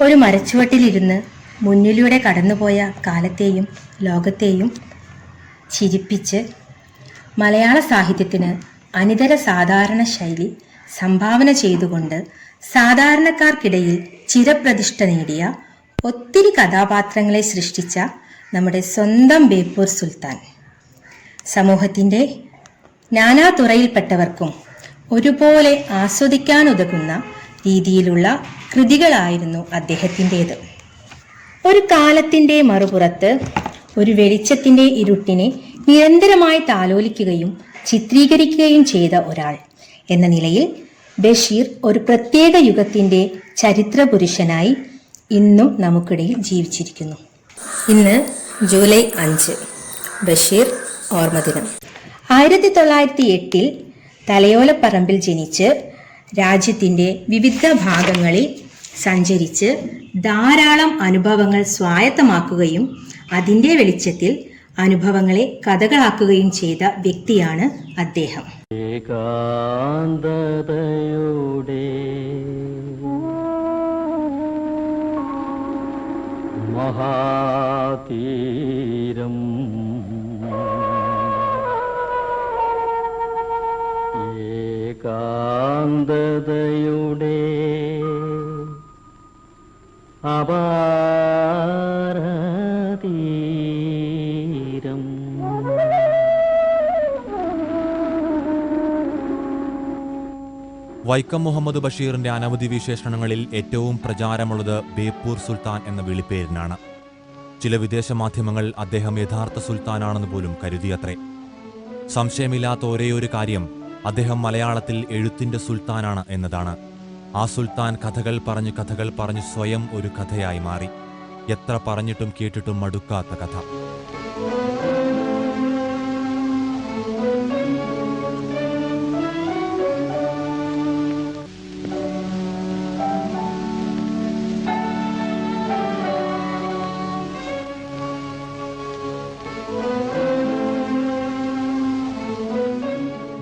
ഒരു മരച്ചുവട്ടിലിരുന്ന് മുന്നിലൂടെ കടന്നുപോയ കാലത്തെയും ലോകത്തെയും ചിരിപ്പിച്ച് മലയാള സാഹിത്യത്തിന് അനിതര സാധാരണ ശൈലി സംഭാവന ചെയ്തുകൊണ്ട് സാധാരണക്കാർക്കിടയിൽ ചിരപ്രതിഷ്ഠ നേടിയ ഒത്തിരി കഥാപാത്രങ്ങളെ സൃഷ്ടിച്ച നമ്മുടെ സ്വന്തം ബേപ്പൂർ സുൽത്താൻ. സമൂഹത്തിന്റെ നാനാതുറയിൽപ്പെട്ടവർക്കും ഒരുപോലെ ആസ്വദിക്കാനുതകുന്ന രീതിയിലുള്ള കൃതികളായിരുന്നു അദ്ദേഹത്തിന്റേത്. ഒരു കാലത്തിന്റെ മറുപുറത്ത് ഒരു വെളിച്ചത്തിന്റെ ഇരുട്ടിനെ നിരന്തരമായി താലോലിക്കുകയും ചിത്രീകരിക്കുകയും ചെയ്ത ഒരാൾ എന്ന നിലയിൽ ബഷീർ ഒരു പ്രത്യേക യുഗത്തിന്റെ ചരിത്ര പുരുഷനായി ഇന്നും നമുക്കിടയിൽ ജീവിച്ചിരിക്കുന്നു. ഇന്ന് ജൂലൈ അഞ്ച് ബഷീർ ഓർമ്മദിനം. ആയിരത്തി തൊള്ളായിരത്തി എട്ടിൽ തലയോലപ്പറമ്പിൽ ജനിച്ച് രാജ്യത്തിന്റെ വിവിധ ഭാഗങ്ങളിൽ സഞ്ചരിച്ച് ധാരാളം അനുഭവങ്ങൾ സ്വായത്തമാക്കുകയും അതിന്റെ വെളിച്ചത്തിൽ അനുഭവങ്ങളെ കഥകളാക്കുകയും ചെയ്ത വ്യക്തിയാണ് അദ്ദേഹം. ഏകാന്തതയുടെ മഹാതീരം ഏകാന്തതയുടെ അപാരതീരം. വൈക്കം മുഹമ്മദ് ബഷീറിന്റെ അനവധി വിശേഷണങ്ങളിൽ ഏറ്റവും പ്രചാരമുള്ളത് ബേപ്പൂർ സുൽത്താൻ എന്ന വിളിപ്പേരിനാണ്. ചില വിദേശ മാധ്യമങ്ങൾ അദ്ദേഹം യഥാർത്ഥ സുൽത്താനാണെന്ന് പോലും കരുതിയത്രേ. സംശയമില്ലാത്ത ഒരേയൊരു കാര്യം അദ്ദേഹം മലയാളത്തിൽ എഴുത്തിന്റെ സുൽത്താനാണ് എന്നതാണ്. ആ സുൽത്താൻ കഥകൾ പറഞ്ഞു കഥകൾ പറഞ്ഞു സ്വയം ഒരു കഥയായി മാറി. എത്ര പറഞ്ഞിട്ടും കേട്ടിട്ടും മടുക്കാത്ത കഥ.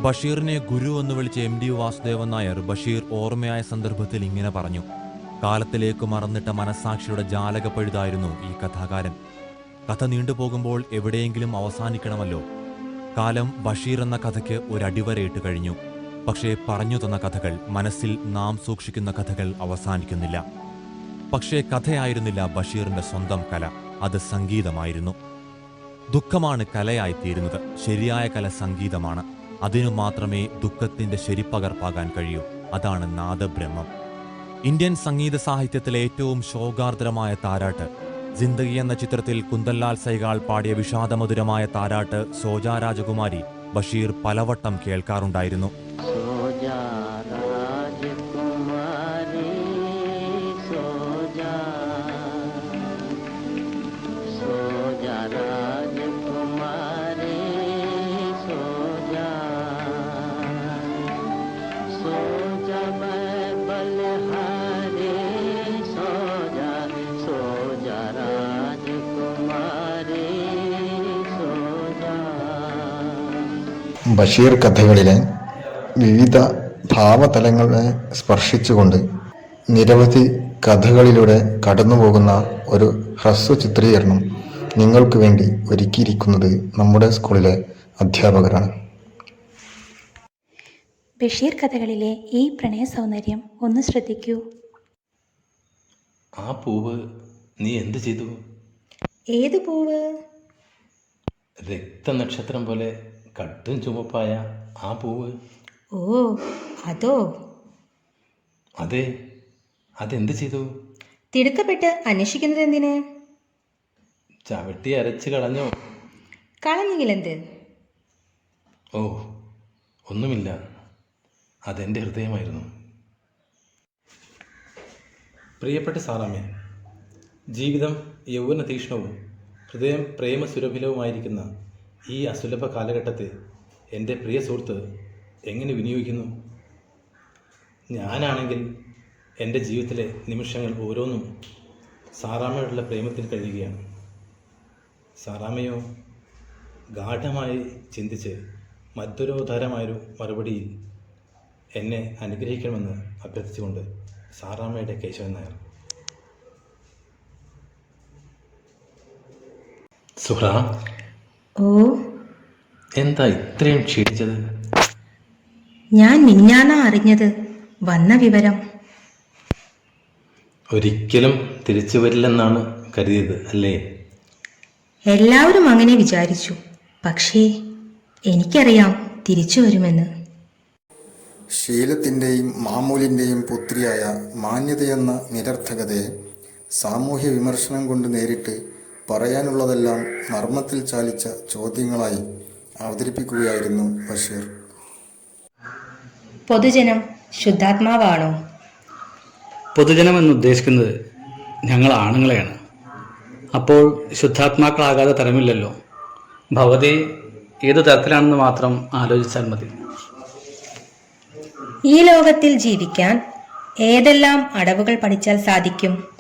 ബഷീറിനെ ഗുരു എന്ന് വിളിച്ച എം ഡി വാസുദേവൻ നായർ ബഷീർ ഓർമ്മയായ സന്ദർഭത്തിൽ ഇങ്ങനെ പറഞ്ഞു. കാലത്തിലേക്ക് മറന്നിട്ട മനസാക്ഷിയുടെ ജാലകപ്പഴുതായിരുന്നു ഈ കഥാകാരൻ. കഥ നീണ്ടുപോകുമ്പോൾ എവിടെയെങ്കിലും അവസാനിക്കണമല്ലോ. കാലം ബഷീർ എന്ന കഥയ്ക്ക് ഒരു അടിവരയിട്ട് കഴിഞ്ഞു. പക്ഷേ പറഞ്ഞു തന്ന കഥകൾ മനസ്സിൽ നാം സൂക്ഷിക്കുന്ന കഥകൾ അവസാനിക്കുന്നില്ല. പക്ഷേ കഥയായിരുന്നില്ല ബഷീറിന്റെ സ്വന്തം കല. അത് സംഗീതമായിരുന്നു. ദുഃഖമാണ് കലയായിത്തീരുന്നത് ശരിയായ കല സംഗീതമാണ്. അതിനു മാത്രമേ ദുഃഖത്തിന്റെ ശരിപ്പകർപ്പാകാൻ കഴിയൂ. അതാണ് നാദബ്രഹ്മം. ഇന്ത്യൻ സംഗീത സാഹിത്യത്തിലെ ഏറ്റവും ശോകാർദ്രമായ താരാട്ട്. ജിന്ദഗി എന്ന ചിത്രത്തിൽ കുന്തല്ലാൽ സൈഗാൾ പാടിയ വിഷാദമധുരമായ താരാട്ട് സോജാ രാജകുമാരി ബഷീർ പലവട്ടം കേൾക്കാറുണ്ടായിരുന്നു. ബഷീർ കഥകളിലെ വിവിധ ഭാവതലങ്ങളെ സ്പർശിച്ചുകൊണ്ട് നിരവധി കഥകളിലൂടെ കടന്നുപോകുന്ന ഒരു ഹ്രസ്വ ചിത്രീകരണം നിങ്ങൾക്ക് വേണ്ടി ഒരുക്കിയിരിക്കുന്നത് നമ്മുടെ സ്കൂളിലെ അധ്യാപകരാണ്. ബഷീർ കഥകളിലെ ഈ പ്രണയ സൗന്ദര്യം ഒന്ന് ശ്രദ്ധിക്കൂ. ആ പൂവ് നീ എന്ത് ചെയ്തു? ഏത് പൂവ്? രക്തനക്ഷത്രം പോലെ കട്ടും ചുമപ്പായ ആ പൂവ്. ഓ അതോ? അതെ. അതെന്ത് ചെയ്തു? തിടുക്കപ്പെട്ട് അന്വേഷിക്കുന്നത് എന്തിന്? ചവിട്ടി അരച്ച് കളഞ്ഞോ? കളഞ്ഞെങ്കിലെന്ത്? ഓ ഒന്നുമില്ല. അതെന്റെ ഹൃദയമായിരുന്നു. പ്രിയപ്പെട്ട സാറാമ്മേ ജീവിതം യൗവന തീക്ഷ്ണവും ഹൃദയം പ്രേമസുരഭിലവുമായിരിക്കുന്ന ഈ അസുലഭ കാലഘട്ടത്തെ എന്റെ പ്രിയ സുഹൃത്ത് എങ്ങനെ വിനിയോഗിക്കുന്നു? ഞാനാണെങ്കിൽ എന്റെ ജീവിതത്തിലെ നിമിഷങ്ങൾ ഓരോന്നും സാറാമ്മയോടുള്ള പ്രേമത്തിൽ കഴിയുകയാണ്. സാറാമ്മയോ ഗാഠമായി ചിന്തിച്ച് മധുരോധാരമായൊരു മറുപടിയിൽ എന്നെ അനുഗ്രഹിക്കണമെന്ന് അഭ്യർത്ഥിച്ചുകൊണ്ട് സാറാമ്മയുടെ കേശവൻ നായർ. സുഹ്ര ഓ. എന്താ ഇത്രയും ക്ഷീണിച്ചത്? ഞാൻ മിഞ്ഞാന്നാ അറിഞ്ഞത്. വന്ന വിവരം. ഒരിക്കലും തിരിച്ചു വരില്ലെന്നാണ് കരുതിയത് അല്ലേ? എല്ലാവരും അങ്ങനെ വിചാരിച്ചു. പക്ഷേ എനിക്കറിയാം തിരിച്ചു വരുമെന്ന്. ശീലത്തിന്റെയും മാമൂലിന്റെയും പുത്രിയായ മാന്യതയെന്ന നിരർത്ഥകതയെ സാമൂഹ്യ വിമർശനം കൊണ്ട് നേരിട്ട് പറയാനുള്ളതെല്ലാം നർമ്മത്തിൽ ചാലിച്ച ചോദ്യങ്ങളായി അവതരിപ്പിക്കുകയായിരുന്നു ബഷീർ. പൊതുജനം ശുദ്ധാത്മാവാണോ? പൊതുജനം എന്ന് ഉദ്ദേശിക്കുന്നത് ഞങ്ങൾ ആണുങ്ങളെയാണ്. അപ്പോൾ ശുദ്ധാത്മാക്കളാകാതെ തരമില്ലല്ലോ. ഭവതി ഏത് തരത്തിലാണെന്ന് മാത്രം ആലോചിച്ചാൽ മതി. ഈ ലോകത്തിൽ ജീവിക്കാൻ ഏതെല്ലാം അടവുകൾ പഠിച്ചാൽ സാധിക്കും?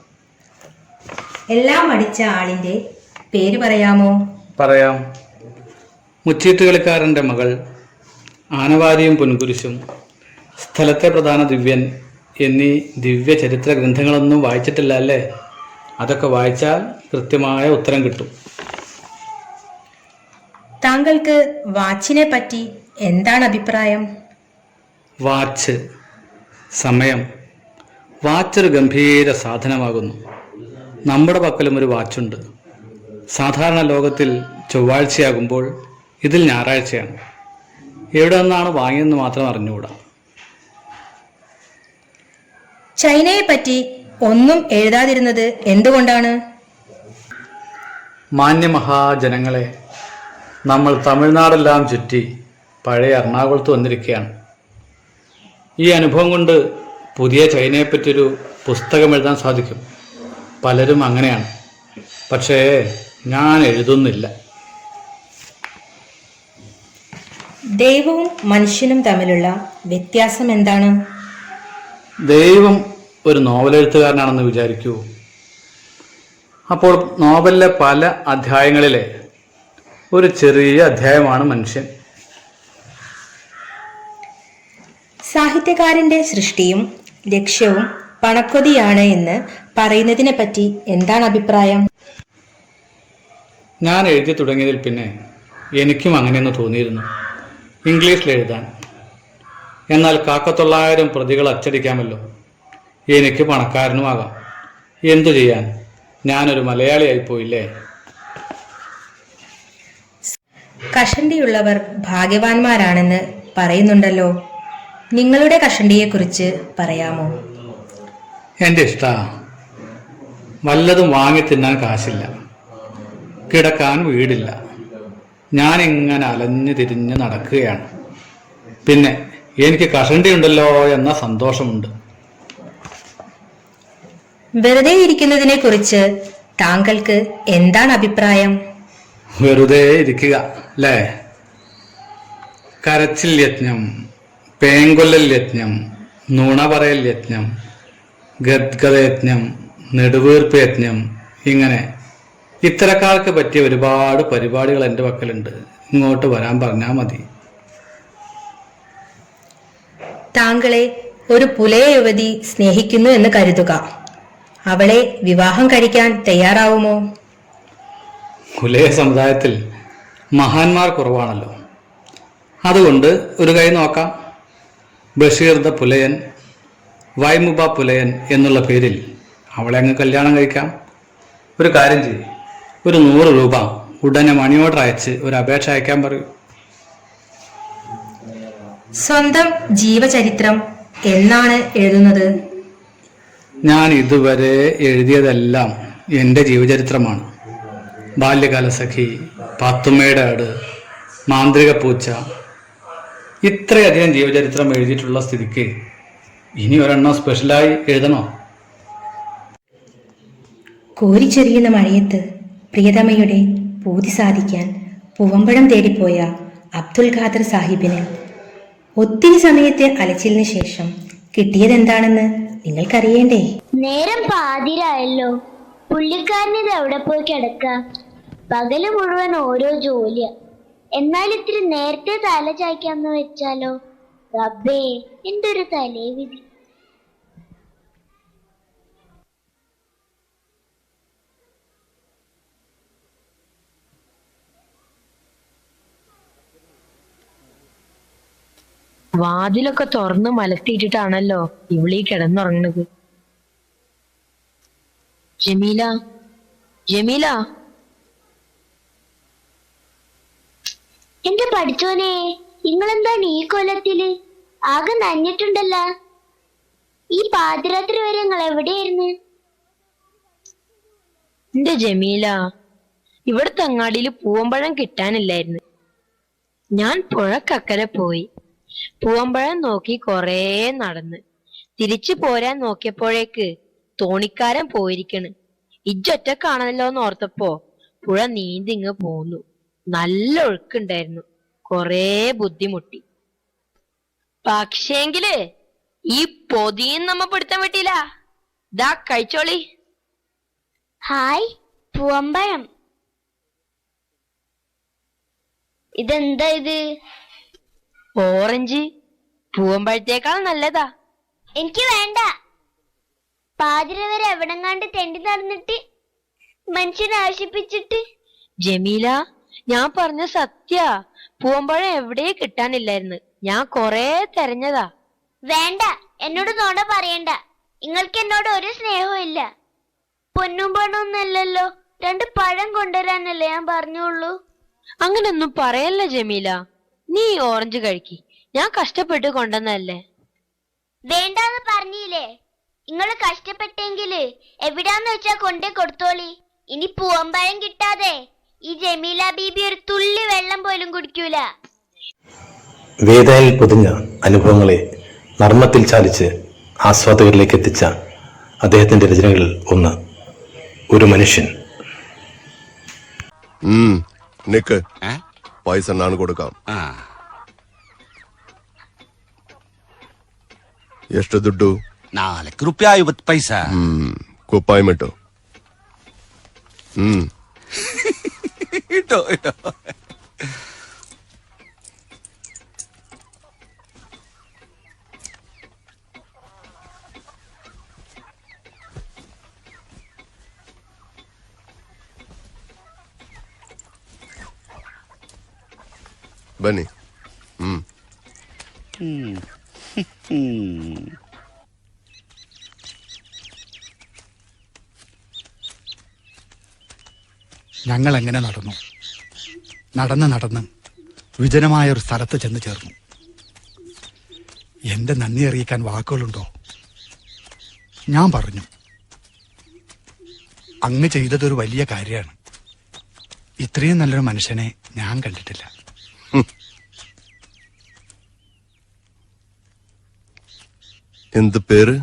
എല്ലാം അടിച്ച ആളിന്റെ പേര് പറയാമോ? പറയാം. മുച്ചീട്ട് കളിക്കാരന്റെ മകൾ ആനവാരിയും പൊൻകുരിശും സ്ഥലത്തെ പ്രധാന ദിവ്യൻ എന്നീ ദിവ്യ ചരിത്ര ഗ്രന്ഥങ്ങളൊന്നും വായിച്ചിട്ടില്ല അല്ലേ? അതൊക്കെ വായിച്ചാൽ കൃത്യമായ ഉത്തരം കിട്ടും. താങ്കൾക്ക് വാച്ചിനെ പറ്റി എന്താണ് അഭിപ്രായം? വാച്ച് സമയം. വാച്ചൊരു ഗംഭീര സാധനമാകുന്നു. നമ്മുടെ പക്കലും ഒരു വാച്ചുണ്ട്. സാധാരണ ലോകത്തിൽ ചൊവ്വാഴ്ചയാകുമ്പോൾ ഇതിൽ ഞായറാഴ്ചയാണ്. എവിടെ നിന്നാണ് വാങ്ങിയെന്ന് മാത്രം അറിഞ്ഞുകൂടാ. ചൈനയെ പറ്റി ഒന്നും എഴുതാതിരുന്നത് എന്തുകൊണ്ടാണ്? മാന്യമഹാജനങ്ങളെ നമ്മൾ തമിഴ്നാടെല്ലാം ചുറ്റി പഴയ എറണാകുളത്ത് വന്നിരിക്കുകയാണ്. ഈ അനുഭവം കൊണ്ട് പുതിയ ചൈനയെപ്പറ്റിയൊരു പുസ്തകം എഴുതാൻ സാധിക്കും. പലരും അങ്ങനെയാണ്. പക്ഷേ ഞാൻ എഴുതുന്നില്ല. ദൈവവും മനുഷ്യനും തമ്മിലുള്ള വ്യത്യാസം എന്താണ്? ദൈവം ഒരു നോവലെഴുത്തുകാരനാണെന്ന് വിചാരിക്കൂ. അപ്പോൾ നോവലിലെ പല അധ്യായങ്ങളിലെ ഒരു ചെറിയ അധ്യായമാണ് മനുഷ്യൻ. സാഹിത്യകാരന്റെ സൃഷ്ടിയും ലക്ഷ്യവും പണക്കൊതിയാണ് എന്ന് പറയുന്നതിനെ പറ്റി എന്താണ് അഭിപ്രായം? ഞാൻ എഴുതി തുടങ്ങിയതിൽ പിന്നെ എനിക്കും അങ്ങനെയെന്ന് തോന്നിയിരുന്നു. ഇംഗ്ലീഷിൽ എഴുതാൻ. എന്നാൽ കാക്കത്തൊള്ളായിരം പ്രതികൾ അച്ചടിക്കാമല്ലോ. എനിക്ക് പണക്കാരനുമാകാം. എന്തു ചെയ്യാൻ? ഞാനൊരു മലയാളിയായി പോയില്ലേ? കഷണ്ടിയുള്ളവർ ഭാഗ്യവാന്മാരാണെന്ന് പറയുന്നുണ്ടല്ലോ. നിങ്ങളുടെ കഷണ്ടിയെക്കുറിച്ച് പറയാമോ? എന്റെ ഇഷ്ട. വല്ലതും വാങ്ങി തിന്നാൻ കാശില്ല. കിടക്കാൻ വീടില്ല. ഞാനിങ്ങനെ അലഞ്ഞു തിരിഞ്ഞ് നടക്കുകയാണ്. പിന്നെ എനിക്ക് കഷണ്ടി ഉണ്ടല്ലോ എന്ന സന്തോഷമുണ്ട്. വെറുതെ ഇരിക്കുന്നതിനെ കുറിച്ച് താങ്കൾക്ക് എന്താണ് അഭിപ്രായം? വെറുതെ ഇരിക്കുക അല്ലേ? കരച്ചിൽ യജ്ഞം പേങ്കൊല്ലൽ യജ്ഞം നുണ പറയൽ യജ്ഞം ഗദ്ഗത യജ്ഞം നെടുവീർപ്പ് യജ്ഞം ഇങ്ങനെ. ഇത്തരക്കാർക്ക് പറ്റിയ ഒരുപാട് പരിപാടികൾ എന്റെ പക്കലുണ്ട്. ഇങ്ങോട്ട് വരാൻ പറഞ്ഞാൽ മതി. താങ്കളെ ഒരു പുലയ യുവതി സ്നേഹിക്കുന്നു എന്ന് കരുതുക. അവളെ വിവാഹം കഴിക്കാൻ തയ്യാറാവുമോ? പുലയ സമുദായത്തിൽ മഹാന്മാർ കുറവാണല്ലോ. അതുകൊണ്ട് ഒരു കൈ നോക്കാം. ബഷീർ ദ പുലയൻ വൈമുബ പുലയൻ എന്നുള്ള പേരിൽ അവളെ അങ്ങ് കല്യാണം കഴിക്കാം. ഒരു കാര്യം ചെയ്യും. ഒരു നൂറ് രൂപ ഉടനെ മണി ഓർഡർ അയച്ച് ഒരു അപേക്ഷ അയക്കാൻ പറയൂ. സ്വന്തം ജീവചരിത്രം എന്നാണ് എഴുതുന്നത്? ഞാൻ ഇതുവരെ എഴുതിയതെല്ലാം എന്റെ ജീവചരിത്രമാണ്. ബാല്യകാല സഖി പാത്തുമ്മയുടെ ആട് മാന്ത്രിക പൂച്ച ഇത്രയധികം ജീവചരിത്രം എഴുതിയിട്ടുള്ള സ്ഥിതിക്ക് ഇനി ഒരെണ്ണം സ്പെഷ്യലായി എഴുതണോ? കോരിച്ചെറിയുന്ന മഴയത്ത് പ്രിയതമയുടെ പൂതി സാധിക്കാൻ പൂവമ്പഴം തേടിപ്പോയ അബ്ദുൽ ഖാദർ സാഹിബിന് ഒത്തിരി സമയത്തെ അലച്ചിലിന് ശേഷം കിട്ടിയതെന്താണെന്ന് നിങ്ങൾക്കറിയേണ്ടേ? നേരം പാതിരായല്ലോ. പുള്ളിക്കാരനിത് എവിടെ പോയി കിടക്ക? പകൽ മുഴുവൻ ഓരോ ജോലിയ. എന്നാൽ ഇത്തിരി നേരത്തെ തല ചായ്ക്കാന്ന് വെച്ചാലോ? റബ്ബേ എന്റെ ഒരു തലേ വിധി. വാതിലൊക്കെ തുറന്ന് മലത്തിയിട്ടിട്ടാണല്ലോ ഇവിളീ കിടന്നുറങ്ങണത്. ജമീല ജമീല. എന്റെ പഠിച്ചോനെ? നിങ്ങളെന്താണ് ഈ കൊലത്തിൽ ആകെ നനഞ്ഞിട്ടുണ്ടല്ല ഈ പാതിരാത്രി വരെ നിങ്ങൾ എവിടെയായിരുന്നു? എന്റെ ജമീല? ഇവിടെ തങ്ങാടിയിൽ പൂവമ്പഴം കിട്ടാനില്ലായിരുന്നു. ഞാൻ പുഴക്കക്കരെ പോയി. പൂവമ്പഴം നോക്കി കൊറേ നടന്ന്. തിരിച്ചു പോരാൻ നോക്കിയപ്പോഴേക്ക് തോണിക്കാരൻ പോയിരിക്കണ്. ഇജ്ജൊറ്റക്കാണല്ലോ എന്ന് ഓർത്തപ്പോ പുഴ നീന്തിങ്ങ് പോന്നു. നല്ല ഒഴുക്കുണ്ടായിരുന്നു. കൊറേ ബുദ്ധിമുട്ടി. പക്ഷേങ്കിൽ ഈ പൊതിയും നമ്മ പിടുത്തം വിട്ടില്ല ദാ കഴിച്ചോളി. ഹായ് പൂവമ്പഴം. ഇതെന്താ ഇത്? ഓറഞ്ച് പൂവമ്പഴത്തേക്കാൾ നല്ലതാ. എനിക്ക് വേണ്ട. പാതിര വരെ എവിടെങ്ങാണ്ട് തെണ്ടി നടന്നിട്ട് മനുഷ്യനെ ആശിപ്പിച്ചിട്ട് ജമീല ഞാൻ പറഞ്ഞ സത്യ. പൂവമ്പഴം എവിടെ കിട്ടാനില്ലായിരുന്നു. ഞാൻ കൊറേ തെരഞ്ഞതാ. വേണ്ട. എന്നോട് നോട പറയണ്ട. നിങ്ങൾക്ക് എന്നോട് ഒരു സ്നേഹവും ഇല്ല. പൊന്നും പണമൊന്നല്ലല്ലോ രണ്ട് പഴം കൊണ്ടുവരാനല്ലേ ഞാൻ പറഞ്ഞോളൂ അങ്ങനൊന്നും പറയല്ല ജമീല. നീ ഓറഞ്ച് കഴിക്കി. ഞാൻ കഷ്ടപ്പെട്ട് കൊണ്ടുവന്നല്ലേ വേണ്ടാന്ന് പറഞ്ഞില്ലേ? നിങ്ങൾ കഷ്ടപ്പെട്ടെങ്കിൽ എവിടാന്ന് വെച്ചാ കൊണ്ടേ കൊടുത്തോളി. ഇനി പൂവമ്പഴം കിട്ടാതെ ഈ ജമീല ബീബി ഒരു തുള്ളി വെള്ളം പോലും കുടിക്കൂല. വേദനയിൽ പൊതിഞ്ഞ അനുഭവങ്ങളെ നർമ്മത്തിൽ ചാലിച്ച് ആസ്വാദകരിലേക്ക് എത്തിച്ച അദ്ദേഹത്തിന്റെ രചനകളിൽ ഒന്ന് ഒരു മനുഷ്യൻ. poison naan kodukam. Ah. Yeshtu duddu? Naalek rupiah ivat paisa. Hmm. Kupai metu. Hmm. Ito, ito. ബനി ഞങ്ങൾ എങ്ങനെ നടന്നു? നടന്ന് നടന്ന് വിജനമായ ഒരു സ്ഥലത്ത് ചെന്ന് ചേർന്നു. എന്റെ നന്ദി അറിയിക്കാൻ വാക്കുകളുണ്ടോ? ഞാൻ പറഞ്ഞു. അങ്ങ് ചെയ്തതൊരു വലിയ കാര്യമാണ്. ഇത്രയും നല്ലൊരു മനുഷ്യനെ ഞാൻ കണ്ടിട്ടില്ല. എന്ത് പേര്?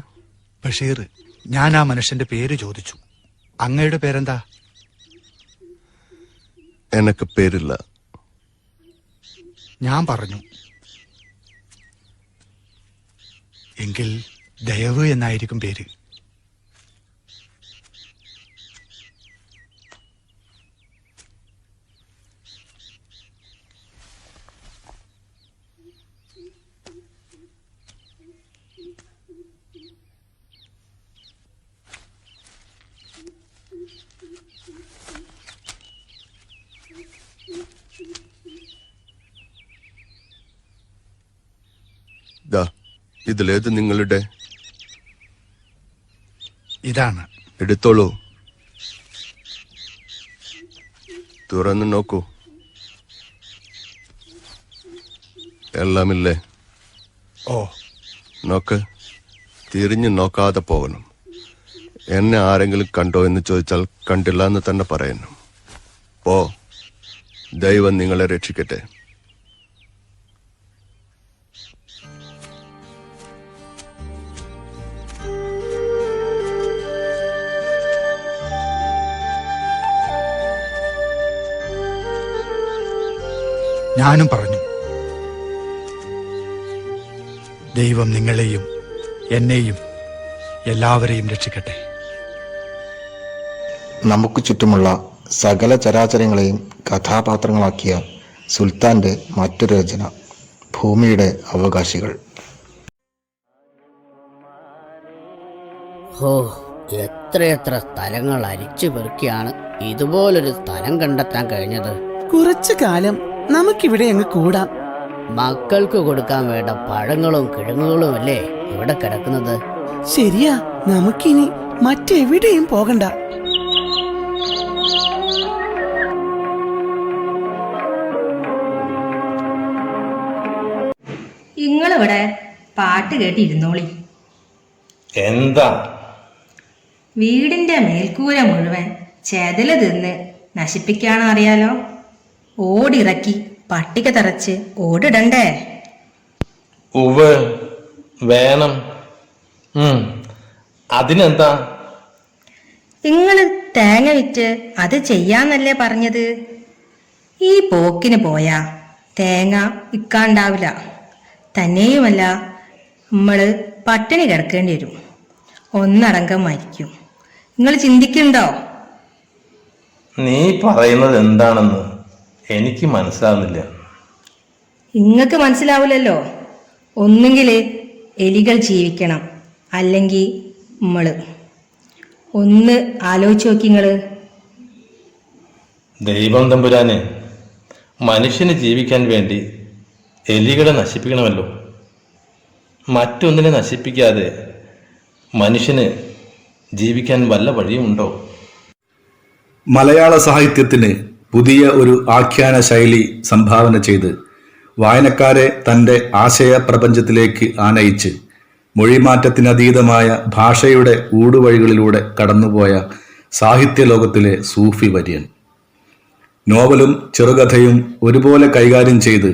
ബഷീർ ഞാൻ ആ മനുഷ്യന്റെ പേര് ചോദിച്ചു. അങ്ങയുടെ പേരെന്താ? എനക്ക് പേരില്ല. ഞാൻ പറഞ്ഞു. എങ്കിൽ ദയവ് എന്നായിരിക്കും പേര്. ദാ ഇതിലേത് നിങ്ങളുടെ? ഇതാണ്. എടുത്തോളൂ. തുറന്നു നോക്കൂ. എല്ലാമില്ലേ? ഓ. നോക്ക് തിരിഞ്ഞു നോക്കാതെ പോകണം. എന്നെ ആരെങ്കിലും കണ്ടോ എന്ന് ചോദിച്ചാൽ കണ്ടില്ല എന്ന് തന്നെ പറയണം പോ. ദൈവം നിങ്ങളെ രക്ഷിക്കട്ടെ. ഞാനും പറഞ്ഞു. ദൈവം നിങ്ങളെയും എന്നെയും എല്ലാവരെയും രക്ഷിക്കട്ടെ. നമുക്ക് ചുറ്റുമുള്ള സകല ചരാചരങ്ങളെയും കഥാപാത്രങ്ങളാക്കിയ സുൽത്താന്റെ മറ്റൊരു രചന ഭൂമിയുടെ അവകാശികൾ. ഹോ എത്രയെത്ര സ്ഥലങ്ങൾ അരിച്ചു പെറുക്കിയാണ് ഇതുപോലൊരു സ്ഥലം കണ്ടെത്താൻ കഴിഞ്ഞത്. കുറച്ചു കാലം നമുക്കിവിടെ അങ്ങ് കൂടാം. മക്കൾക്ക് കൊടുക്കാൻ വേണ്ട പഴങ്ങളും കിഴങ്ങുകളും അല്ലേ ഇവിടെ കിടക്കുന്നത്? ശരിയാ നമുക്കിനി മറ്റെവിടെയും പോകണ്ട. പാട്ട് കേട്ടിരുന്നോളി. എന്താ? വീടിന്റെ മേൽക്കൂര മുഴുവൻ ചെതൽ തിന്ന് നശിപ്പിക്കാണോ അറിയാലോ? ഓടിറക്കി പട്ടിക തറച്ച് ഓടിടണ്ടേ? ഉവ് വേണം. ഉം. അതിനെന്താ? നിങ്ങൾ തേങ്ങ വിറ്റ് അത് ചെയ്യാന്നല്ലേ പറഞ്ഞത്? ഈ പോക്കിന് പോയാ തേങ്ങ വിൽക്കാണ്ടാവില്ല തന്നെയുമല്ല നമ്മൾ പട്ടിണി കിടക്കേണ്ടി വരും. ഒന്നടങ്കം മരിക്കും. നിങ്ങൾ ചിന്തിക്കുന്നുണ്ടോ? നീ പറയുന്നത് എന്താണെന്ന് എനിക്ക് മനസ്സിലാവുന്നില്ല. നിങ്ങൾക്ക് മനസ്സിലാവില്ലല്ലോ. ഒന്നുകിൽ എലികൾ ജീവിക്കണം അല്ലെങ്കിൽ നമ്മൾ ഒന്ന് ആലോചിച്ച് നോക്കി നിങ്ങൾ. ദൈവം തമ്പുരാനെ മനുഷ്യന് ജീവിക്കാൻ വേണ്ടി എലികളെ നശിപ്പിക്കണമല്ലോ. മറ്റൊന്നിനെ നശിപ്പിക്കാതെ മനുഷ്യന് ജീവിക്കാൻ വല്ല വഴിയുമുണ്ടോ? മലയാള സാഹിത്യത്തിന് പുതിയ ഒരു ആഖ്യാന ശൈലി സംഭാവന ചെയ്ത് വായനക്കാരെ തന്റെ ആശയ പ്രപഞ്ചത്തിലേക്ക് ആനയിച്ച് മൊഴിമാറ്റത്തിനതീതമായ ഭാഷയുടെ ഊടുവഴികളിലൂടെ കടന്നുപോയ സാഹിത്യ ലോകത്തിലെ സൂഫി വര്യൻ. നോവലും ചെറുകഥയും ഒരുപോലെ കൈകാര്യം ചെയ്ത്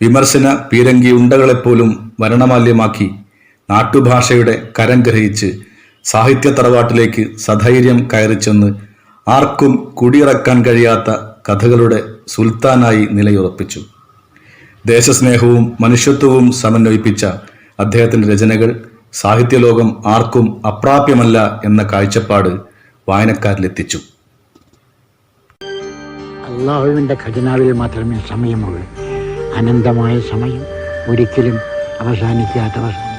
വിമർശന പീരങ്കി ഉണ്ടകളെപ്പോലും വരണമാല്യമാക്കി നാട്ടുഭാഷയുടെ കരം ഗ്രഹിച്ച് സാഹിത്യ തറവാട്ടിലേക്ക് സധൈര്യം കയറിച്ചെന്ന് ആർക്കും കുടിയിറക്കാൻ കഴിയാത്ത കഥകളുടെ സുൽത്താനായി നിലയുറപ്പിച്ചു. ദേശസ്നേഹവും മനുഷ്യത്വവും സമന്വയിപ്പിച്ച അദ്ദേഹത്തിന്റെ രചനകൾ സാഹിത്യലോകം ആർക്കും അപ്രാപ്യമല്ല എന്ന കാഴ്ചപ്പാട് വായനക്കാരിലെത്തിച്ചു. അള്ളാഹുവിന്റെ ഖജനാവിൽ മാത്രമേ സമയമുള്ളൂ. അനന്തമായ സമയം ഒരിക്കലും ڕژانی تیاتە ڕژانی